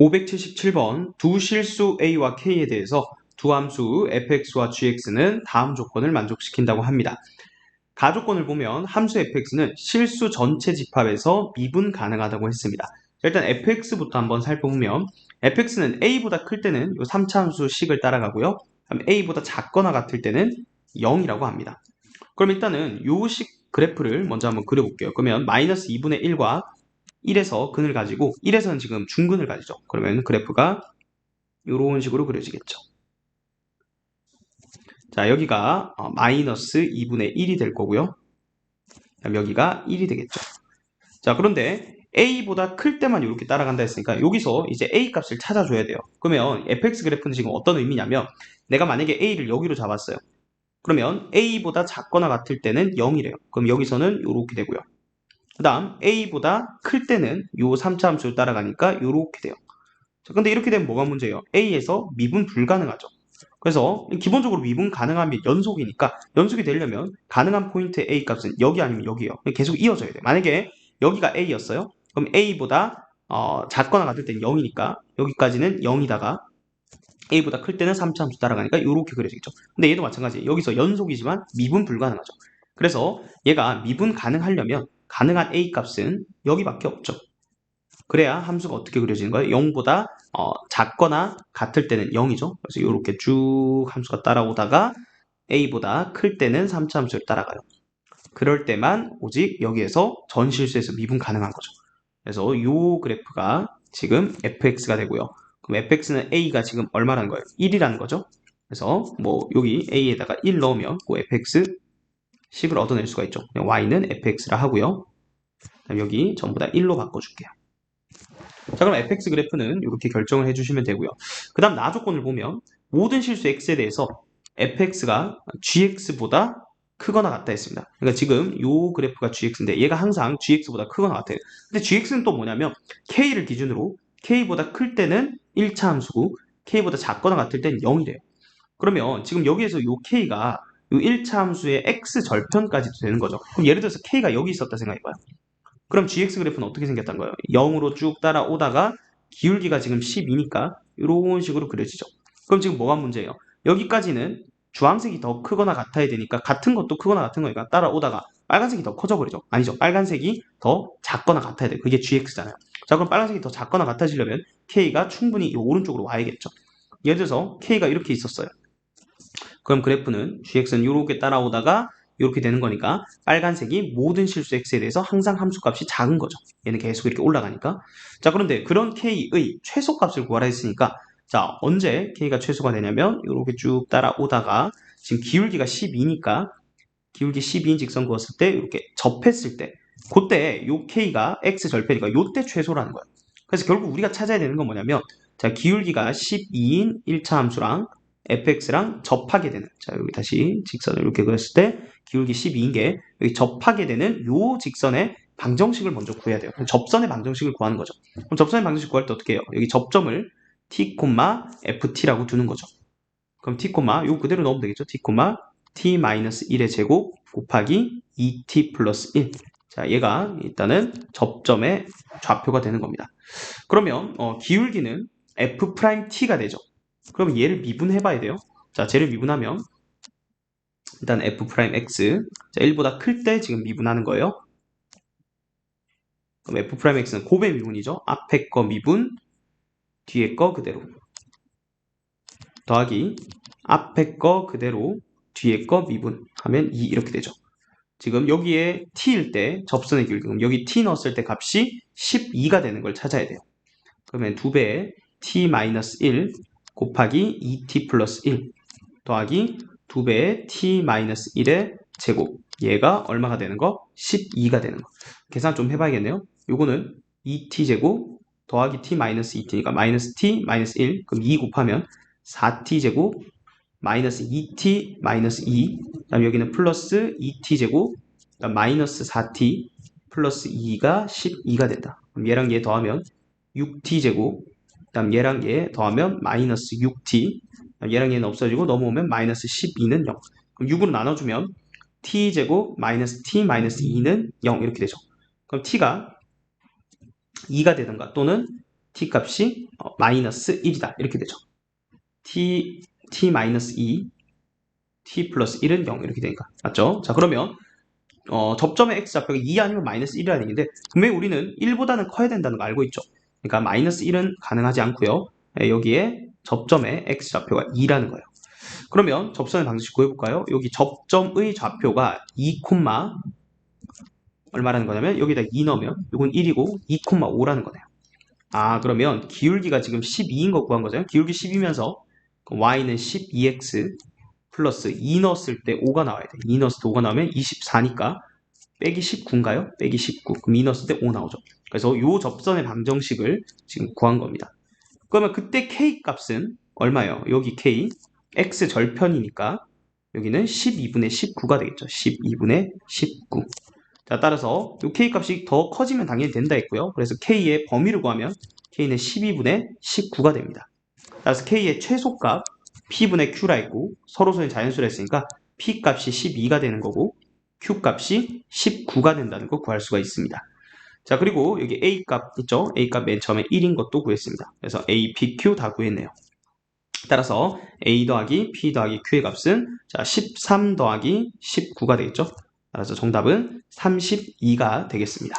577번 두 실수 a와 k에 대해서 두 함수 fx와 gx는 다음 조건을 만족시킨다고 합니다. 가조건을 보면 함수 fx는 실수 전체 집합에서 미분 가능하다고 했습니다. 일단 fx부터 한번 살펴보면 fx는 a보다 클 때는 이 3차 함수 식을 따라가고요. a보다 작거나 같을 때는 0이라고 합니다. 그럼 일단은 요식 그래프를 먼저 한번 그려볼게요. 그러면 마이너스 2분의 1과 1에서 근을 가지고 1에서는 지금 중근을 가지죠. 그러면 그래프가 이런 식으로 그려지겠죠. 자 여기가 어, 마이너스 2분의 1이 될 거고요. 여기가 1이 되겠죠. 자 그런데 a보다 클 때만 이렇게 따라간다 했으니까 여기서 이제 a 값을 찾아줘야 돼요. 그러면 fx 그래프는 지금 어떤 의미냐면 내가 만약에 a를 여기로 잡았어요. 그러면 a보다 작거나 같을 때는 0이래요. 그럼 여기서는 이렇게 되고요. 그 다음 a보다 클 때는 요 3차 함수를 따라가니까 이렇게 돼요. 자, 근데 이렇게 되면 뭐가 문제예요? a에서 미분 불가능하죠. 그래서 기본적으로 미분 가능하면 연속이니까 연속이 되려면 가능한 포인트 a 값은 여기 아니면 여기요. 계속 이어져야 돼요. 만약에 여기가 a였어요. 그럼 a보다 어, 작거나 같을 때는 0이니까 여기까지는 0이다가 a보다 클 때는 3차 함수 따라가니까 이렇게 그려지겠죠. 근데 얘도 마찬가지. 여기서 연속이지만 미분 불가능하죠. 그래서 얘가 미분 가능하려면 가능한 a 값은 여기밖에 없죠. 그래야 함수가 어떻게 그려지는 거예요? 0보다 어, 작거나 같을 때는 0이죠. 그래서 이렇게 쭉 함수가 따라오다가 a보다 클 때는 3차 함수를 따라가요. 그럴 때만 오직 여기에서 전실수에서 미분 가능한 거죠. 그래서 이 그래프가 지금 fx가 되고요. 그럼 fx는 a가 지금 얼마라는 거예요? 1이라는 거죠. 그래서 뭐 여기 a에다가 1 넣으면 그 fx 식을 얻어낼 수가 있죠. y는 fx라 하고요. 여기 전부 다 1로 바꿔줄게요. 자 그럼 fx 그래프는 이렇게 결정을 해주시면 되고요. 그 다음 나 조건을 보면 모든 실수 x에 대해서 fx가 gx보다 크거나 같다 했습니다. 그러니까 지금 이 그래프가 gx인데 얘가 항상 gx보다 크거나 같아요. 근데 gx는 또 뭐냐면 k를 기준으로 k보다 클 때는 1차 함수고 k보다 작거나 같을 때는 0이래요. 그러면 지금 여기에서 이 k가 이 1차 함수의 x 절편까지도 되는 거죠. 그럼 예를 들어서 k가 여기 있었다 생각해봐요. 그럼 gx 그래프는 어떻게 생겼단 거예요? 0으로 쭉 따라오다가 기울기가 지금 12니까 이런 식으로 그려지죠. 그럼 지금 뭐가 문제예요? 여기까지는 주황색이 더 크거나 같아야 되니까 같은 것도 크거나 같은 거니까 따라오다가 빨간색이 더 커져 버리죠. 아니죠. 빨간색이 더 작거나 같아야 돼요. 그게 gx잖아요. 자 그럼 빨간색이 더 작거나 같아지려면 k가 충분히 이 오른쪽으로 와야겠죠. 예를 들어서 k가 이렇게 있었어요. 그럼 그래프는 gx는 이렇게 따라오다가 이렇게 되는 거니까 빨간색이 모든 실수 x에 대해서 항상 함수값이 작은 거죠. 얘는 계속 이렇게 올라가니까. 자 그런데 그런 k의 최소값을 구하라 했으니까 자 언제 k가 최소가 되냐면 이렇게 쭉 따라오다가 지금 기울기가 12니까 기울기 12인 직선 그었을 때 이렇게 접했을 때 그때 요 k가 x 절편이니까 요때 최소라는 거예요. 그래서 결국 우리가 찾아야 되는 건 뭐냐면 자 기울기가 12인 1차 함수랑 fx랑 접하게 되는 자 여기 다시 직선을 이렇게 그렸을 때 기울기 12인 게 여기 접하게 되는 요 직선의 방정식을 먼저 구해야 돼요. 접선의 방정식을 구하는 거죠. 그럼 접선의 방정식 구할 때 어떻게 해요? 여기 접점을 t, ft라고 두는 거죠. 그럼 t, 요 그대로 넣으면 되겠죠. t, t-1의 제곱 곱하기 2t 플러스 1. 자, 얘가 일단은 접점의 좌표가 되는 겁니다. 그러면 어, 기울기는 f't가 되죠. 그럼 얘를 미분해 봐야 돼요. 자, 쟤를 미분하면 일단 f'x 자, 1보다 클 때 지금 미분하는 거예요. 그럼 f'x는 곱의 미분이죠. 앞에 거 미분, 뒤에 거 그대로. 더하기 앞에 거 그대로, 뒤에 거 미분 하면 2 이렇게 되죠. 지금 여기에 t일 때 접선의 길기, 그럼 여기 t 넣었을 때 값이 12가 되는 걸 찾아야 돼요. 그러면 2배에 t-1 곱하기 2t 플러스 1 더하기 2배의 t-1의 제곱. 얘가 얼마가 되는 거? 12가 되는 거. 계산 좀 해봐야겠네요. 요거는 2t제곱 더하기 t-2t니까 마이너스 t 마이너스 1 그럼 2 곱하면 4t제곱 마이너스 2t 마이너스 2 그다음 여기는 플러스 2t제곱. 그다음 마이너스 4t 플러스 2가 12가 된다. 그럼 얘랑 얘 더하면 6t제곱 그 다음 얘랑 얘 더하면 마이너스 6t 얘랑 얘는 없어지고 넘어오면 마이너스 12는 0 그럼 6으로 나눠주면 t제곱 마이너스 t 마이너스 2는 0 이렇게 되죠 그럼 t가 2가 되든가 또는 t 값이 어, 마이너스 1이다. 이렇게 되죠. t, t 마이너스 2, t 플러스 1은 0 이렇게 되니까. 맞죠? 자, 그러면 어, 접점의 x 좌표가 2 아니면 마이너스 1이라는 얘기인데 분명히 우리는 1보다는 커야 된다는 거 알고 있죠. 그러니까 마이너스 1은 가능하지 않고요. 예, 여기에 접점의 x 좌표가 2라는 거예요. 그러면 접선의 방식 구해볼까요? 여기 접점의 좌표가 2, 얼마라는 거냐면 여기다 2 넣으면 이건 1이고 2,5라는 거네요. 아 그러면 기울기가 지금 12인 거 구한 거죠. 기울기 10이면서 y는 12x 플러스 2 넣었을 때 5가 나와야 돼. 2 넣었을 때 5가 나오면 24니까 빼기 19인가요? 빼기 19. 그럼 2 넣었을 때5 나오죠. 그래서 요 접선의 방정식을 지금 구한 겁니다. 그러면 그때 k 값은 얼마예요? 여기 k x 절편이니까 여기는 12분의 19가 되겠죠. 12분의 19. 자, 따라서 이 k 값이 더 커지면 당연히 된다 했고요. 그래서 k의 범위를 구하면 k는 12분의 19가 됩니다. 따라서 k의 최소값 p분의 q라 했고 서로소의 자연수라 했으니까 p 값이 12가 되는 거고 q 값이 19가 된다는 거 구할 수가 있습니다. 자 그리고 여기 a 값 있죠? a 값 맨 처음에 1인 것도 구했습니다. 그래서 a, p, q 다 구했네요. 따라서 a 더하기 p 더하기 q의 값은 자13 더하기 19가 되겠죠? 따라서 정답은 32가 되겠습니다.